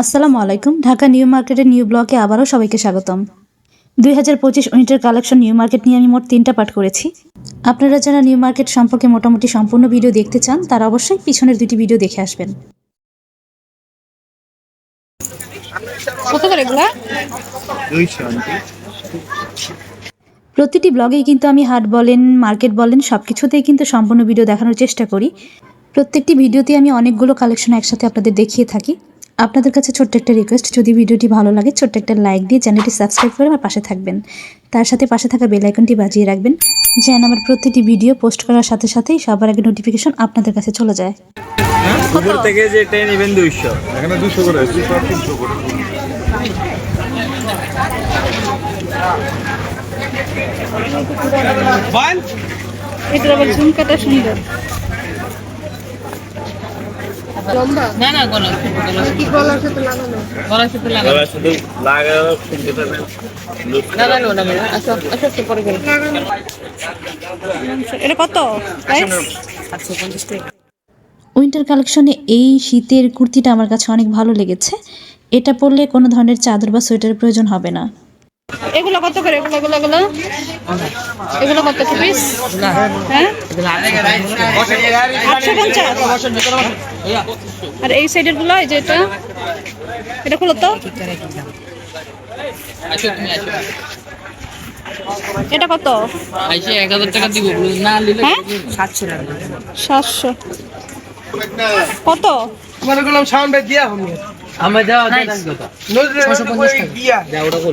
আসসালামু আলাইকুম। ঢাকা নিউ মার্কেটের নিউ ব্লকে আবারও সবাইকে স্বাগতম। দুই হাজার পঁচিশ উইন্টার কালেকশন নিউ মার্কেট নিয়ে আমি মোট তিনটা পাঠ করেছি। আপনারা যারা নিউ মার্কেট সম্পর্কে মোটামুটি সম্পূর্ণ ভিডিও দেখতে চান তারা অবশ্যই পিছনের দুটি ভিডিও দেখে আসবেন। কত করে প্রতিটি ব্লগেই কিন্তু আমি হাট বলেন মার্কেট বলেন সব কিছুতেই কিন্তু সম্পূর্ণ ভিডিও দেখানোর চেষ্টা করি। প্রত্যেকটি ভিডিওতে আমি অনেকগুলো কালেকশন একসাথে আপনাদের দেখিয়ে থাকি। আপনাদের কাছে ছোট্ট একটা রিকোয়েস্ট যদি ভিডিওটি ভালো লাগে ছোট্ট একটা লাইক দিয়ে চ্যানেলটি সাবস্ক্রাইব করে আমার পাশে থাকবেন। তার সাথে পাশে থাকা বেল আইকনটি বাজিয়ে রাখবেন যেন আমার প্রতিটি ভিডিও পোস্ট করার সাথে সাথেই সবার আগে নোটিফিকেশন আপনাদের কাছে চলে যায়। উপর থেকে যে ট্রেন ইভেন দুইশো। এখানে দুশো করে দুশো আর তিনশো করে। এটার আবার ঝুমকাটা সুন্দর। না না গলা কি গলার সাথে লাগানো? গলার সাথে লাগানো। গলা শুধু লাগাও শুনতে পাবেন। লাগানো না আসো আসো একটু পরে করে এটা কত? প্রাইস আচ্ছা টাকা। উইন্টার কালেকশনে এই শীতের কুর্তিটা আমার কাছে অনেক ভালো লেগেছে। এটা পরলে কোনো ধরনের চাদর বা সোয়েটারের প্রয়োজন হবে না। এগুলো কত করে? এগুলো এগুলো এগুলো? এগুলো কত পিস হ্যাঁ? আর এই সাইডেরগুলো, এই যে এটা? এটা তো। এটা কত? এক হাজার টাকা দিব না সাতশো টাকা সাতশো কত আমরা যাওয়া ছশো পঞ্চাশ টাকা।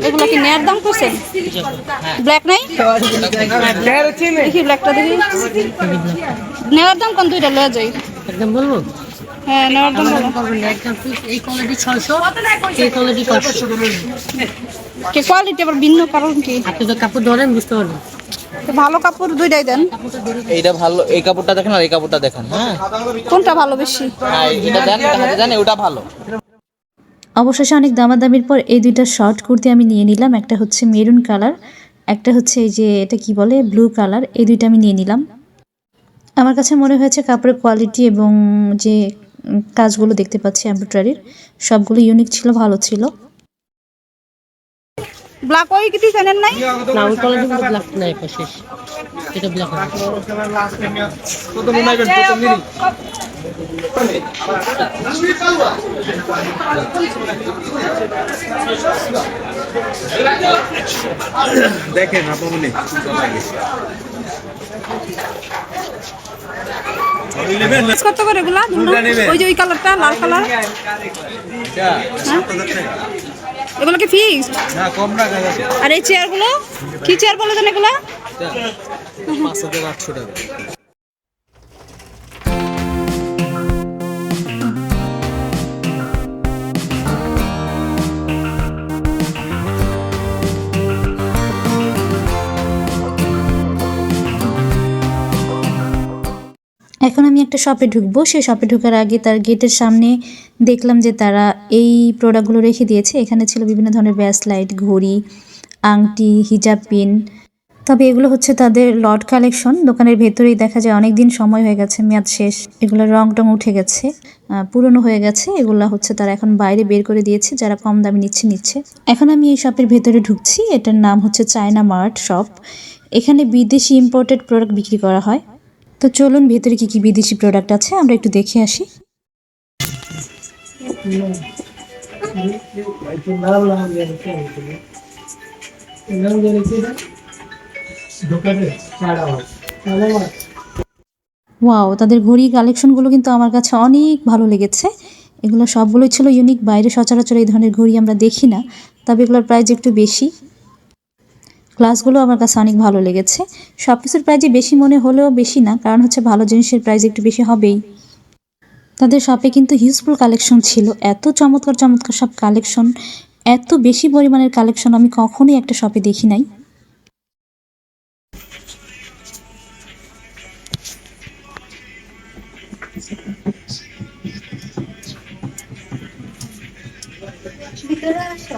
এগুলো কি নেয়ার দাম করছেন ব্ল্যাক নাই? দেখি ব্ল্যাকটা দেখি। নেওয়ার দাম কোন দুইটা লয়ে যাই? একদম বলব? হ্যাঁ নেওয়ার দাম বলো। এই কোয়ালিটি ছয়শো এই কোয়ালিটি পাঁচশো। কি কোয়ালিটি আবার ভিন্ন কারণ কি? আপনি তো কাপড় ধরেন বুঝতে পারবেন। ভালো কাপড় দুইটাই দেন। এইটা ভালো এই কাপড়টা দেখেন আর এই কাপড়টা দেখেন হ্যাঁ। কোনটা ভালো বেশি? হ্যাঁ এটা দেন হাতে দেন ওটা ভালো। অবশেষে অনেক দামাদামির পর এই দুইটা শর্ট কুর্তি আমি নিয়ে নিলাম। একটা হচ্ছে মেরুন কালার একটা হচ্ছে এই যে এটা কি বলে ব্লু কালার এই দুইটা আমি নিয়ে নিলাম। আমার কাছে মনে হয়েছে কাপড়ের কোয়ালিটি এবং যে কাজগুলো দেখতে পাচ্ছি এমব্রয়ডারির সবগুলো ইউনিক ছিল ভালো ছিল। ব্ল্যাক ওই জানেন নাই? না ওই কোয়ালিটি ব্ল্যাক নাই শেষ এটা ব্ল্যাক দেখেন আপনার কত করে এগুলা? ওই যে ওই কালারটা লাল কালার? এগুলো কি না কম টাকা আর এই চেয়ারগুলো কি চেয়ার বলে দেন এগুলা? টাকা। এখন আমি একটা শপে ঢুকবো। সেই শপে ঢোকার আগে তার গেটের সামনে দেখলাম যে তারা এই প্রোডাক্টগুলো রেখে দিয়েছে। এখানে ছিল বিভিন্ন ধরনের ব্যাস লাইট ঘড়ি, আংটি হিজাব পিন তবে এগুলো হচ্ছে তাদের লট কালেকশন দোকানের ভেতরেই দেখা যায় অনেক দিন সময় হয়ে গেছে, মেয়াদ শেষ। এগুলো রং টং উঠে গেছে পুরনো হয়ে গেছে। এগুলো হচ্ছে তারা এখন বাইরে বের করে দিয়েছে, যারা কম দামে নিচ্ছে নিচ্ছে। এখন আমি এই শপের ভেতরে ঢুকছি। এটার নাম হচ্ছে চায়না মার্ট শপ এখানে বিদেশি ইম্পোর্টেড প্রোডাক্ট বিক্রি করা হয়। তো চলুন, ভেতরে কি কি বিদেশি প্রোডাক্ট আছে? আমরা একটু দেখে আসি। ওয়াও তাদের ঘড়ি কালেকশনগুলো কিন্তু আমার কাছে অনেক ভালো লেগেছে। এগুলো সবগুলোই ছিল ইউনিক বাইরে সচরাচর এই ধরনের ঘড়ি আমরা দেখি না, তবে এগুলোর প্রাইস একটু বেশি। ক্লাসগুলো আমার কাছে অনেক ভালো লেগেছে। সব কিছুর প্রাইজই বেশি মনে হলেও বেশি না, কারণ হচ্ছে ভালো জিনিসের প্রাইজ একটু বেশি হবেই। তাদের শপে কিন্তু হিউজফুল কালেকশন ছিল, এত চমৎকার চমৎকার সব কালেকশন এত বেশি পরিমাণের কালেকশন আমি কখনোই একটা শপে দেখি নাই। ভিতরে আসো।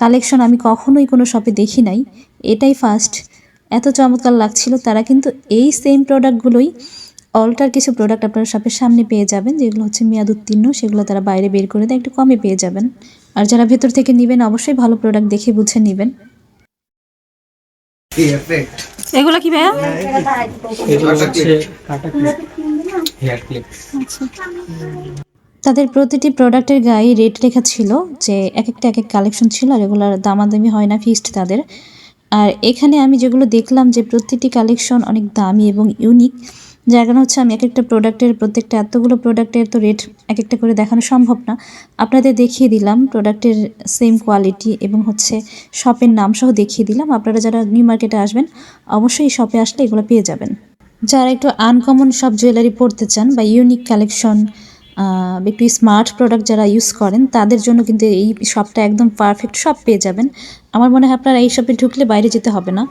কালেকশন আমি কখনোই কোনো শপে দেখি নাই। এটাই ফার্স্ট এত চমৎকার লাগছিল। তারা কিন্তু এই সেম প্রোডাক্টগুলোই অল্টার কিছু প্রোডাক্ট আপনারা শপের সামনে পেয়ে যাবেন যেগুলো হচ্ছে মেয়াদ উত্তীর্ণ সেগুলো তারা বাইরে বের করে দেয় একটু কমে পেয়ে যাবেন। আর যারা ভেতর থেকে নেবেন অবশ্যই ভালো প্রোডাক্ট দেখে বুঝে নেবেন। এগুলো কি ভাইয়া? এগুলো হচ্ছে হেয়ার ক্লিপ তাদের প্রতিটি প্রোডাক্টের গায়ে রেট লেখা ছিল যে এক একটা এক এক কালেকশন ছিল আর এগুলোর দামাদামি হয় না ফিক্সড তাদের। আর এখানে আমি যেগুলো দেখলাম যে প্রতিটি কালেকশন অনেক দামি এবং ইউনিক যার কারণে হচ্ছে আমি এক একটা প্রোডাক্টের প্রত্যেকটা এতগুলো প্রোডাক্টের তো রেট এক একটা করে দেখানো সম্ভব না। আপনাদের দেখিয়ে দিলাম প্রোডাক্টের সেম কোয়ালিটি এবং হচ্ছে শপের নাম সহ দেখিয়ে দিলাম। আপনারা যারা নিউ মার্কেটে আসবেন, অবশ্যই শপে আসলে এগুলো পেয়ে যাবেন। যারা একটু আনকমন সব জুয়েলারি পড়তে চান বা ইউনিক কালেকশন একটু স্মার্ট প্রোডাক্ট যারা ইউজ করেন তাদের জন্য কিন্তু এই শপটা একদম পারফেক্ট শপ পেয়ে যাবেন। আমার মনে হয় আপনারা এই শপে ঢুকলে বাইরে যেতে হবে না।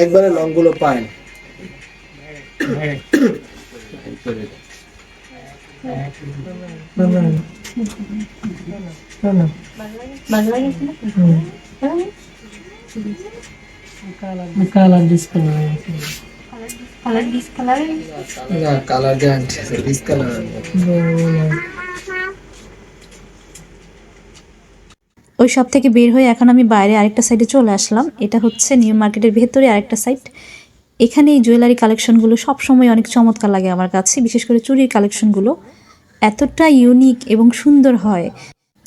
একবারে লংগুলো পায় ওই সব থেকে বের হয়ে এখন আমি বাইরে আরেকটা সাইডে চলে আসলাম। এটা হচ্ছে নিউ মার্কেটের ভেতরে আরেকটা সাইড এখানে এই জুয়েলারি কালেকশনগুলো সবসময় অনেক চমৎকার লাগে আমার কাছে, বিশেষ করে চুরির কালেকশনগুলো এতটা ইউনিক এবং সুন্দর হয়।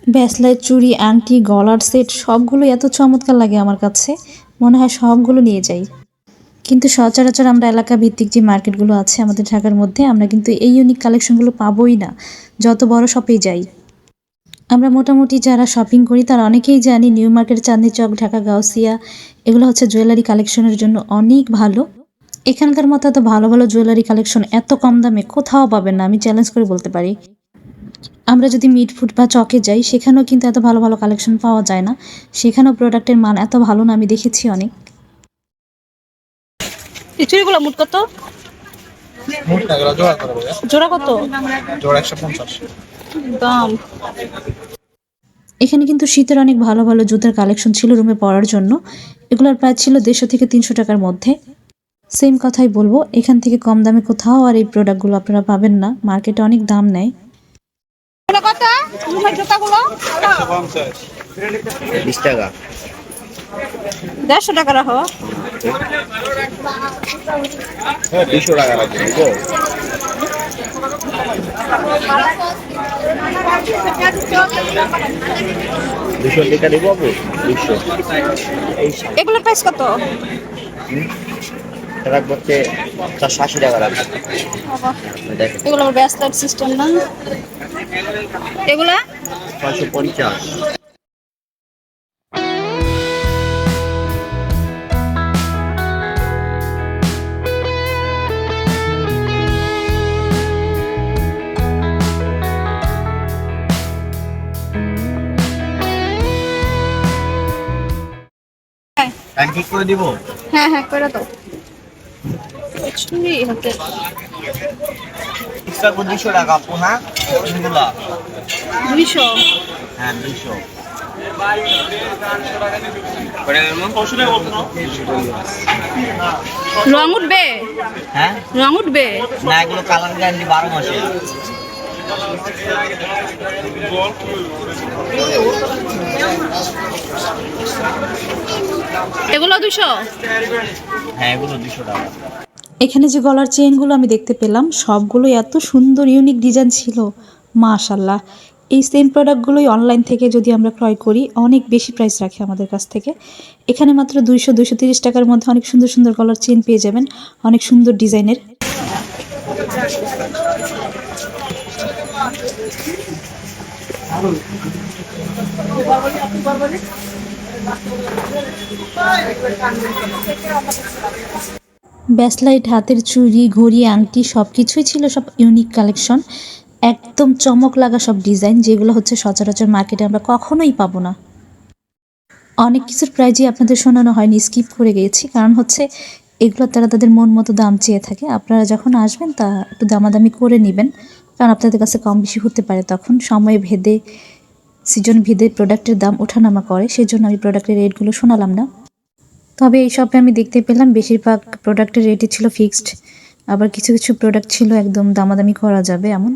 ব্যাসলাইট চুড়ি, আংটি, গলার সেট সবগুলো এত চমৎকার লাগে আমার কাছে। মনে হয় সবগুলো নিয়ে যাই। কিন্তু সচরাচর আমরা এলাকা ভিত্তিক যে মার্কেটগুলো আছে আমাদের ঢাকার মধ্যে, আমরা কিন্তু এই ইউনিক কালেকশনগুলো পাবোই না। যত বড় শপেই যাই। আমরা মোটামুটি যারা শপিং করি, তারা অনেকেই জানি নিউ মার্কেট চাঁদনি চক, ঢাকা, গাউসিয়া, এগুলো হচ্ছে জুয়েলারি কালেকশনের জন্য অনেক ভালো। এখানকার মতো এত ভালো ভালো জুয়েলারি কালেকশন এত কম দামে কোথাও পাবেন না আমি চ্যালেঞ্জ করে বলতে পারি। আমরা যদি মিটফুট বা চকে যাই সেখানেও কিন্তু এত ভালো ভালো কালেকশন পাওয়া যায় না। সেখানেও প্রোডাক্টের মান এত ভালো না আমি দেখেছি অনেক। এই চুড়িগুলো মুট কত জোড়া কত? জোড়া একশো পঞ্চাশ। দাম। এখানে কিন্তু শীতের অনেক ভালো ভালো জুতার কালেকশন ছিল রুমে পরার জন্য। এগুলোর প্রায় ছিল দেড়শো থেকে তিনশো টাকার মধ্যে। সেম কথাই বলব এখান থেকে কম দামে কোথাও আর এই প্রোডাক্টগুলো আপনারা পাবেন না মার্কেটে অনেক দাম নেয়। দেড়শো টাকা রাখো। দুশো টাকা লাগবে দুশো টাকা দিব আপু দুশো এগুলোর প্রাইস কত? রাখব হচ্ছে চারশো আশি টাকা রাখবে এগুলো ব্যাসলাইট সিস্টেম না? এগুলা? ছয়শো পঞ্চাশ। টাইম ঠিক করে দিব? হ্যাঁ হ্যাঁ করে দাও। হাতে টাকা হ্যাঁ এগুলা হ্যাঁ রং উঠবে? হ্যাঁ? রং উঠবে? না এগুলো কালার গ্যারান্টি বারো মাসে। এগুলো দুশো? হ্যাঁ এগুলো দুশো টাকা। এখানে যে গলার চেইনগুলো আমি দেখতে পেলাম, সবগুলো এত সুন্দর ইউনিক ডিজাইন ছিল। মাশাল্লাহ এই সেম প্রোডাক্টগুলোই অনলাইন থেকে যদি আমরা ক্রয় করি, অনেক বেশি প্রাইস রাখে আমাদের কাছ থেকে। এখানে মাত্র দুইশো দুইশো তিরিশ টাকার মধ্যে অনেক সুন্দর সুন্দর কলার চেন পেয়ে যাবেন। অনেক সুন্দর ডিজাইনের ব্যাসলাইট হাতের চুড়ি, ঘড়ি, আংটি সব কিছুই ছিল সব ইউনিক কালেকশন একদম চমক লাগা সব ডিজাইন যেগুলো হচ্ছে সচরাচর মার্কেটে আমরা কখনোই পাবো না। অনেক কিছুর প্রাইজই আপনাদের শোনানো হয়নি স্কিপ করে গিয়েছি কারণ হচ্ছে এগুলো তারা তাদের মন মতো দাম চেয়ে থাকে। আপনারা যখন আসবেন তা একটু দামাদামি করে নেবেন। কারণ আপনাদের কাছে কম বেশি হতে পারে। তখন সময় ভেদে সিজন ভেদে প্রোডাক্টের দাম ওঠানামা করে। সেই জন্য আমি প্রোডাক্টের রেটগুলো শোনালাম না। তবে এই শপে আমি দেখতে পেলাম বেশিরভাগ প্রোডাক্টের রেটই ছিল ফিক্সড আবার কিছু কিছু প্রোডাক্ট ছিল একদম দামাদামি করা যাবে এমন।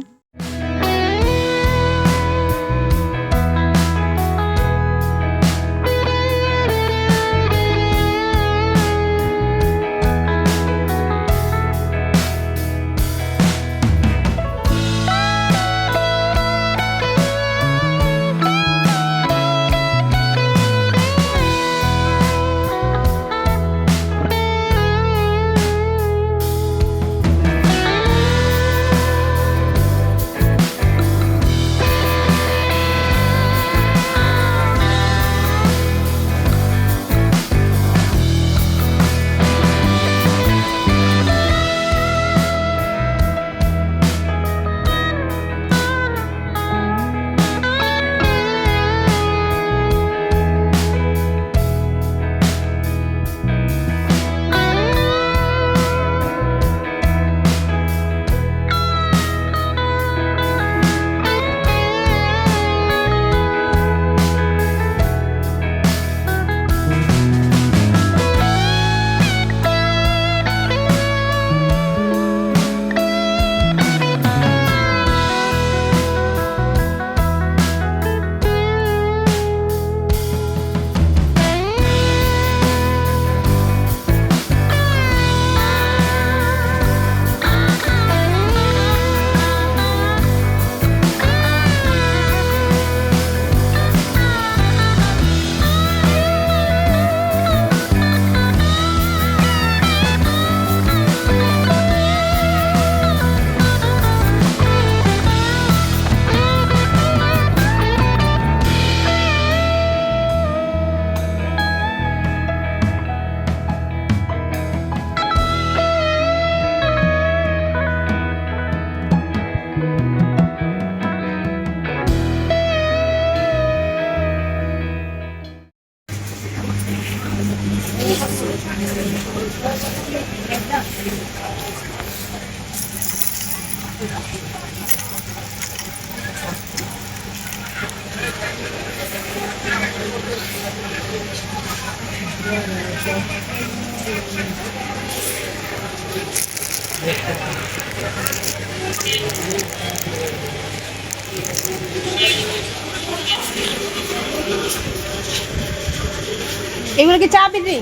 এগুলো কি চা বিক্রি?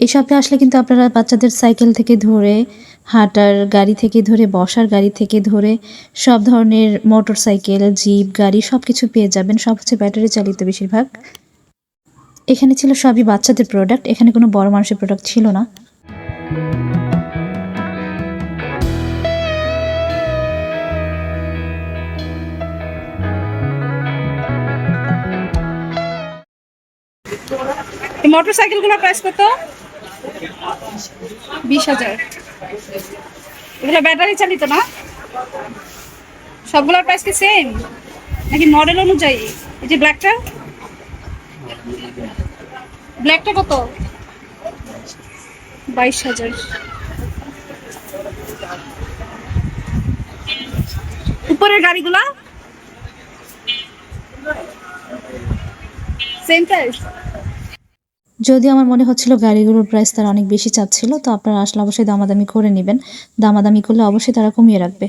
এই শপে আসলে কিন্তু আপনারা বাচ্চাদের সাইকেল থেকে ধরে হাঁটার গাড়ি থেকে ধরে বসার গাড়ি থেকে ধরে সব ধরনের মোটর সাইকেল জিপ গাড়ি সব কিছু পেয়ে যাবেন। সব হচ্ছে ব্যাটারি চালিত বেশিরভাগ। এখানে ছিল সবই বাচ্চাদের প্রোডাক্ট এখানে কোনো বড় মানুষের প্রোডাক্ট ছিল না। এই মোটর সাইকেলগুলোর প্রাইস কত? বিশ হাজার। এগুলো ব্যাটারি চালিত না? সবগুলোর প্রাইস কি সেম নাকি মডেল অনুযায়ী? এই যে ব্ল্যাকটা ব্ল্যাকটা কত? বাইশ হাজার। উপরের গাড়িগুলা? সেম প্রাইস যদি আমার মনে হচ্ছিল গাড়িগুলোর প্রাইস তারা অনেক বেশি চাচ্ছিল তো আপনারা আসলে অবশ্যই দামাদামি করে নেবেন। দামাদামি করলে অবশ্যই তারা কমিয়ে রাখবে।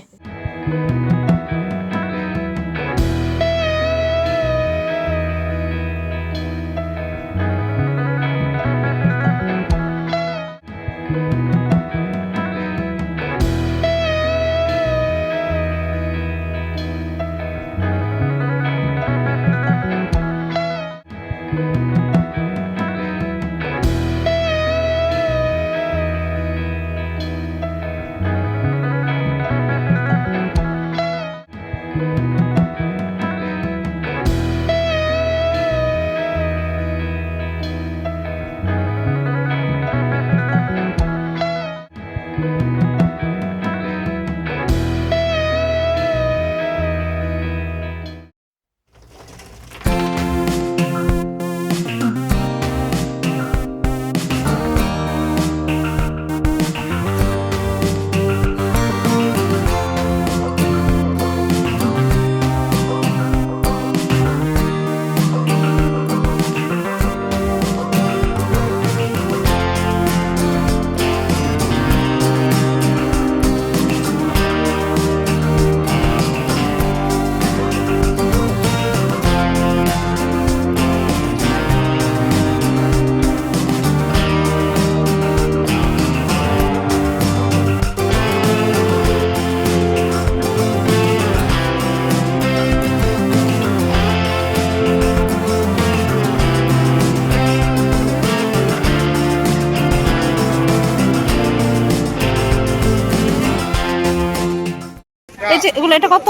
যে এগুলো এটা কত?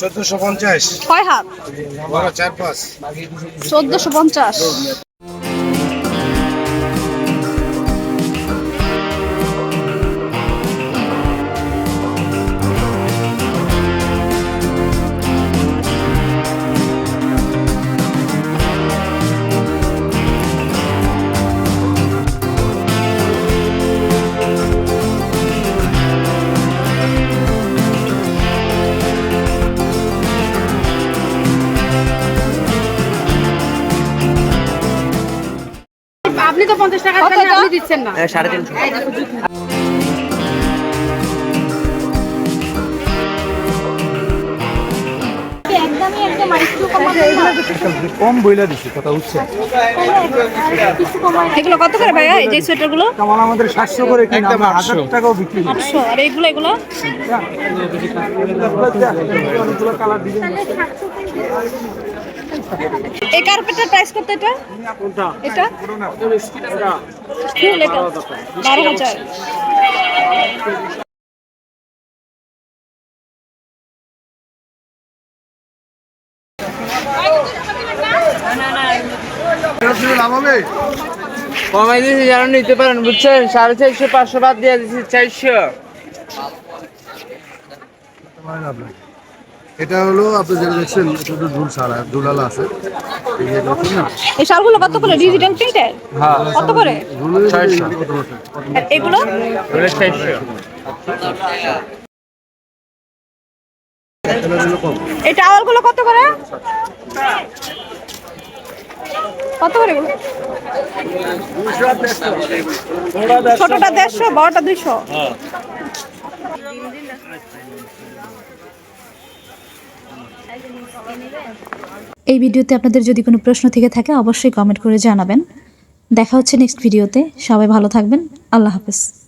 চোদ্দশো পঞ্চাশ। কয় হাত? চোদ্দশো পঞ্চাশ। তো পঞ্চাশ টাকা আপনি দিচ্ছেন না। সাড়ে তিনশো। কম বইলা দিছি কথা উঠছে এগুলো কত করে ভাইয়া এই যে সোয়েটারগুলো? কামাল আমাদের সাতশো করে কিনা আমরা হাজার টাকাও বিক্রি করি। আটশো আর এইগুলো এগুলো? কালার ডিজাইন এই কার্পেটের প্রাইস কত এটা? এটা? ফুল এটা বারো হাজার লাভ হবে কমাই দিয়েছি যারা নিতে পারেন বুঝছেন? সাড়ে চারশো পাঁচশো বাদ দিয়ে দিচ্ছি চারশো। এটা হলো আপনি যেটা দেখছেন এটা তো ঝুল ছাড়া ঝুলালা আছে। এই শালগুলো কত করে? ডিজিটাল প্রিন্টের কত করে? এগুলো? এই টাওয়ালগুলো কত করে? কত করে এগুলো? ছোটটা দেড়শো বড়টা দুইশো। এই ভিডিওতে আপনাদের যদি কোনো প্রশ্ন থেকে থাকে, অবশ্যই কমেন্ট করে জানাবেন। দেখা হচ্ছে নেক্সট ভিডিওতে। সবাই ভালো থাকবেন। আল্লাহ হাফেজ।